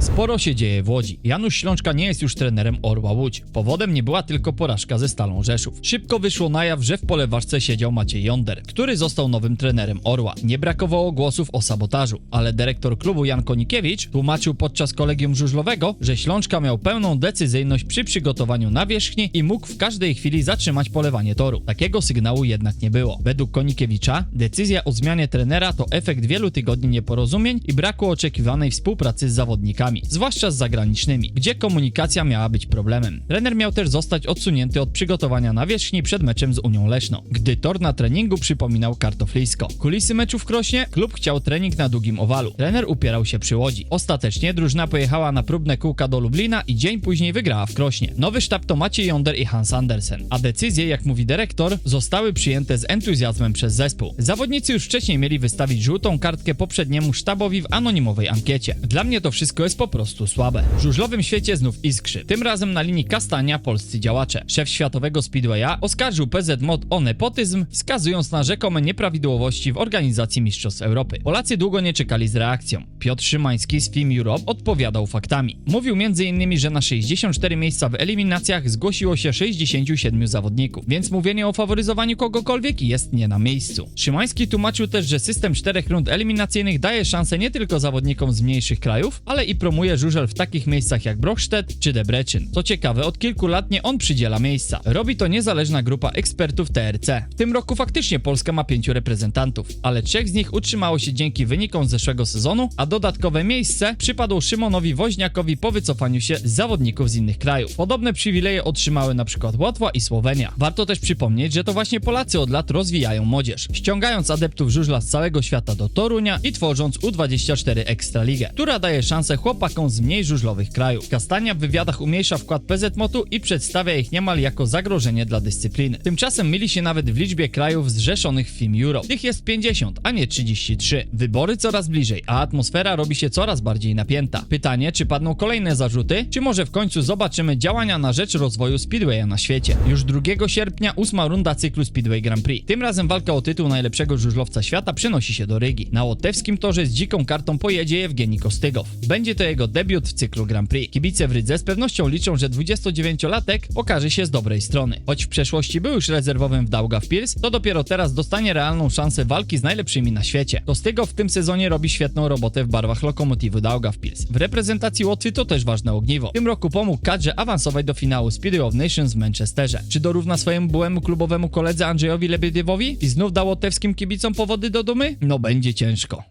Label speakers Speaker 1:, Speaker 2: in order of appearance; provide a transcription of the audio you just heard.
Speaker 1: Sporo się dzieje w Łodzi. Janusz Ślączka nie jest już trenerem Orła Łódź. Powodem nie była tylko porażka ze Stalą Rzeszów. Szybko wyszło na jaw, że w polewaczce siedział Maciej Jonder, który został nowym trenerem Orła. Nie brakowało głosów o sabotażu, ale dyrektor klubu Jan Konikiewicz tłumaczył podczas kolegium żużlowego, że Ślączka miał pełną decyzyjność przy przygotowaniu nawierzchni i mógł w każdej chwili zatrzymać polewanie toru. Takiego sygnału jednak nie było. Według Konikiewicza decyzja o zmianie trenera to efekt wielu tygodni nieporozumień i braku oczekiwanej współpracy z zawodnikami, zwłaszcza z zagranicznymi, gdzie komunikacja miała być problemem. Trener miał też zostać odsunięty od przygotowania nawierzchni przed meczem z Unią Leszną, gdy tor na treningu przypominał kartoflisko. Kulisy meczu w Krośnie? Klub chciał trening na długim owalu. Trener upierał się przy Łodzi. Ostatecznie drużyna pojechała na próbne kółka do Lublina i dzień później wygrała w Krośnie. Nowy sztab to Maciej Jonder i Hans Andersen, a decyzje, jak mówi dyrektor, zostały przyjęte z entuzjazmem przez zespół. Zawodnicy już wcześniej mieli wystawić żółtą kartkę poprzedniemu sztabowi w anonimowej ankiecie. Dla mnie to wszystko jest po prostu słabe. W żużlowym świecie znów iskrzy. Tym razem na linii kastania polscy działacze. Szef światowego Speedwaya oskarżył PZ Mod o nepotyzm, wskazując na rzekome nieprawidłowości w organizacji Mistrzostw Europy. Polacy długo nie czekali z reakcją. Piotr Szymański z Film Europe odpowiadał faktami. Mówił m.in., że na 64 miejsca w eliminacjach zgłosiło się 67 zawodników, więc mówienie o faworyzowaniu kogokolwiek jest nie na miejscu. Szymański tłumaczył też, że system czterech rund eliminacyjnych daje szansę nie tylko zawodnikom z mniejszych krajów, ale i promuje żużel w takich miejscach jak Brochstedt czy Debrecen. Co ciekawe, od kilku lat nie on przydziela miejsca. Robi to niezależna grupa ekspertów TRC. W tym roku faktycznie Polska ma pięciu reprezentantów, ale trzech z nich utrzymało się dzięki wynikom zeszłego sezonu, a dodatkowe miejsce przypadło Szymonowi Woźniakowi po wycofaniu się zawodników z innych krajów. Podobne przywileje otrzymały przykład Łotwa i Słowenia. Warto też przypomnieć, że to właśnie Polacy od lat rozwijają młodzież, ściągając adeptów żużla z całego świata do Torunia i tworząc U24 Ekstraligę, która daje szansę chłopakom z mniej żużlowych krajów. Kastania w wywiadach umniejsza wkład PZ Motu i przedstawia ich niemal jako zagrożenie dla dyscypliny. Tymczasem myli się nawet w liczbie krajów zrzeszonych w Film Europe. Tych jest 50, a nie 33. Wybory coraz bliżej, a atmosfera robi się coraz bardziej napięta. Pytanie, czy padną kolejne zarzuty, czy może w końcu zobaczymy działania na rzecz rozwoju Speedwaya na świecie. Już 2 sierpnia ósma runda cyklu Speedway Grand Prix. Tym razem walka o tytuł najlepszego żużlowca świata przenosi się do Rygi. Na łotewskim torze z dziką kartą pojedzie Jewgeni Kostygow. Będzie to jego debiut w cyklu Grand Prix. Kibice w Rydze z pewnością liczą, że 29-latek okaże się z dobrej strony. Choć w przeszłości był już rezerwowym w Daugavpils, to dopiero teraz dostanie realną szansę walki z najlepszymi na świecie. Kostygow w tym sezonie robi świetną robotę w barwach lokomotywy Daugavpils. W reprezentacji Łotwy to też ważne ogniwo. W tym roku pomógł kadrze awansować do finału Speedway of Nations w Manchesterze. Czy dorówna swojemu byłemu klubowemu koledze Andrzejowi Lebediewowi i znów da łotewskim kibicom powody do dumy? No będzie ciężko.